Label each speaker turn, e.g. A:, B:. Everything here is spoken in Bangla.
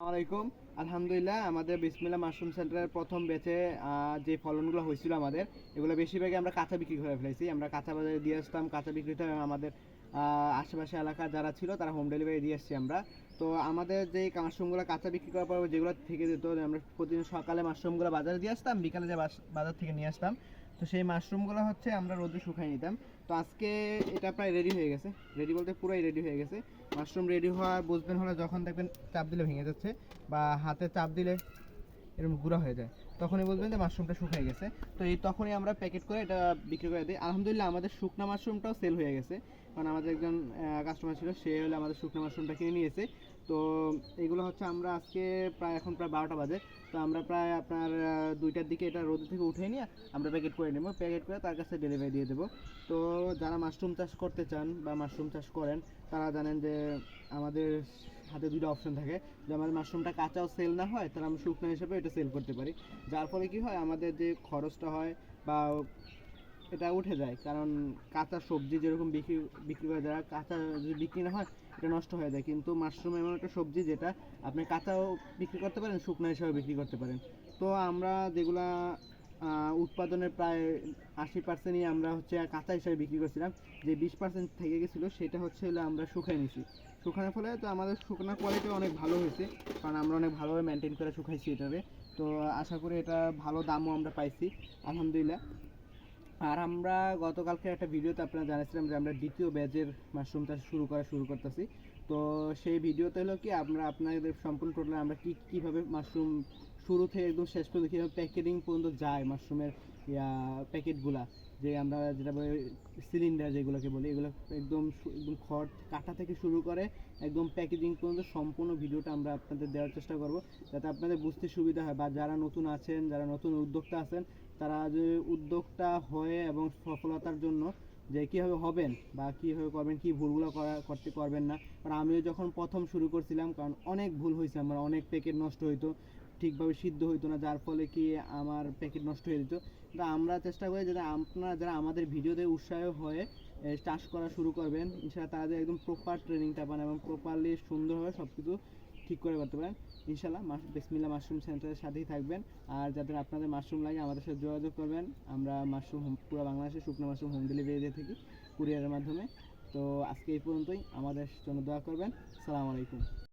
A: আলাইকুম। আলহামদুলিল্লাহ, আমাদের বিসমিল্লা মাশরুম সেন্টারের প্রথম বেচে যে ফলনগুলো হয়েছিল আমাদের, এগুলো বেশিরভাগই আমরা কাঁচা বিক্রি করে ফেলেছি। আমরা কাঁচা বাজারে দিয়ে আসতাম, কাঁচা বিক্রিতে আমাদের আশেপাশে এলাকার যারা ছিল, তারা হোম ডেলিভারি দিয়ে এসছি আমরা। তো আমাদের যে মাশরুমগুলো কাঁচা বিক্রি করার পর, যেগুলো থেকে দিত আমরা প্রতিদিন সকালে মাশরুমগুলো বাজারে দিয়ে আসতাম, বিকালে যে বাজার থেকে নিয়ে আসতাম। তো সেই মাশরুমগুলো হচ্ছে আমরা রোদে শুকাই নিতাম। তো আজকে এটা প্রায় রেডি হয়ে গেছে। রেডি বলতে পুরোই রেডি হয়ে গেছে। মাশরুম রেডি হওয়া বুঝবেন হলে যখন দেখবেন চাপ দিলে ভেঙে যাচ্ছে, বা হাতে চাপ দিলে এরকম গুঁড়া হয়ে যায়। তখনই বলবেন যে মাশরুমটা শুকিয়ে গেছে। তো এই তখনই আমরা প্যাকেট করে এটা বিক্রি করে দিই। আলহামদুলিল্লাহ আমাদের শুকনা মাশরুমটাও সেল হয়ে গেছে। কারণ আমাদের একজন কাস্টমার ছিল, সে হলে আমাদের শুকনো মাশরুমটা কিনে নিয়েছে। তো এগুলো হচ্ছে আমরা আজকে প্রায়, এখন প্রায় বারোটা বাজে। তো আমরা প্রায় আপনার দুইটার দিকে এটা রোদ থেকে উঠে নিয়ে আমরা প্যাকেট করে নেব। প্যাকেট করে তার কাছে ডেলিভারি দিয়ে দেবো। তো যারা মাশরুম চাষ করতে চান বা মাশরুম চাষ করেন, তারা জানেন যে আমাদের হাতে দুটো অপশন থাকে। যে আমাদের মাশরুমটা কাঁচাও সেল না হয়, তাহলে আমরা শুকনো হিসেবে এটা সেল করতে পারি। যার ফলে কি হয়, আমাদের যে খরচটা হয় বা এটা উঠে যায়। কারণ কাঁচা সবজি যেরকম বিক্রি বিক্রি করে যারা কাঁচা যদি বিক্রি না হয়, এটা নষ্ট হয়ে যায়। কিন্তু মাশরুম এমন একটা সবজি যেটা আপনি কাঁচাও বিক্রি করতে পারেন, শুকনো হিসাবে বিক্রি করতে পারেন। তো আমরা যেগুলা উৎপাদনের প্রায় আশি পার্সেন্টই আমরা হচ্ছে কাঁচা হিসাবে বিক্রি করছিলাম। যে বিশ পার্সেন্ট থেকে গেছিল, সেটা হচ্ছে হলো আমরা শুকাই নিছি। শুকানোর ফলে তো আমাদের শুকনো কোয়ালিটি অনেক ভালো হয়েছে, কারণ আমরা অনেক ভালোভাবে মেনটেন করে শুকাইছি এটারে তো আশা করি এটা ভালো দামও আমরা পাইছি, আলহামদুলিল্লাহ। আর আমরা গতকালকে একটা ভিডিওতে আপনারা জানিয়েছিলাম যে আমরা দ্বিতীয় ব্যাচের মাশরুম চাষ শুরু করা শুরু করতেছি। তো সেই ভিডিওতে হলো কি, আমরা আপনাদের সম্পূর্ণ টোটাল আমরা কি, কীভাবে মাশরুম শুরু থেকে একদম শেষ পর্যন্ত কীভাবে প্যাকেটিং পর্যন্ত যায় মাশরুমের প্যাকেটগুলা, যে আমরা যেটা বলি সিলিন্ডার যেগুলোকে বলি, এগুলো একদম একদম খড় কাটা থেকে শুরু করে একদম প্যাকেজিং পর্যন্ত সম্পূর্ণ ভিডিওটা আমরা আপনাদের দেওয়ার চেষ্টা করব, যাতে আপনাদের বুঝতে সুবিধা হয় বা যারা নতুন আছেন, যারা নতুন উদ্যোক্তা আছেন, তারা যে উদ্যোক্তা হয়ে এবং সফলতার জন্য যে কীভাবে হবেন বা কীভাবে করবেন, কী ভুলগুলো করা, করতে করবেন না। কারণ আমিও যখন প্রথম শুরু করছিলাম, কারণ অনেক ভুল হয়েছে, আমার অনেক প্যাকেট নষ্ট হইতো। ঠিকভাবে সিদ্ধ হইতো না, যার ফলে কি আমার প্যাকেট নষ্ট হয়ে যেত। কিন্তু আমরা চেষ্টা করি যাতে আপনারা যারা আমাদের ভিডিওতে উৎসাহ হয়ে চাষ করা শুরু করবেন, ইনশাআল্লাহ যে একদম প্রপার ট্রেনিংটা পান এবং প্রপারলি সুন্দরভাবে সব কিছু ঠিক করে করতে পারেন। ইনশাল্লাহ বিসমিল্লা মাশরুম সেন্টারের সাথেই থাকবেন। আর যাদের আপনাদের মাশরুম লাগে আমাদের সাথে যোগাযোগ করবেন। আমরা মাশরুম পুরো বাংলাদেশে শুকনো মাশরুম হোম ডেলিভারি দিয়ে থাকি কুরিয়ারের মাধ্যমে। তো আজকে এই পর্যন্তই। আমাদের জন্য দোয়া করবেন। সালাম আলাইকুম।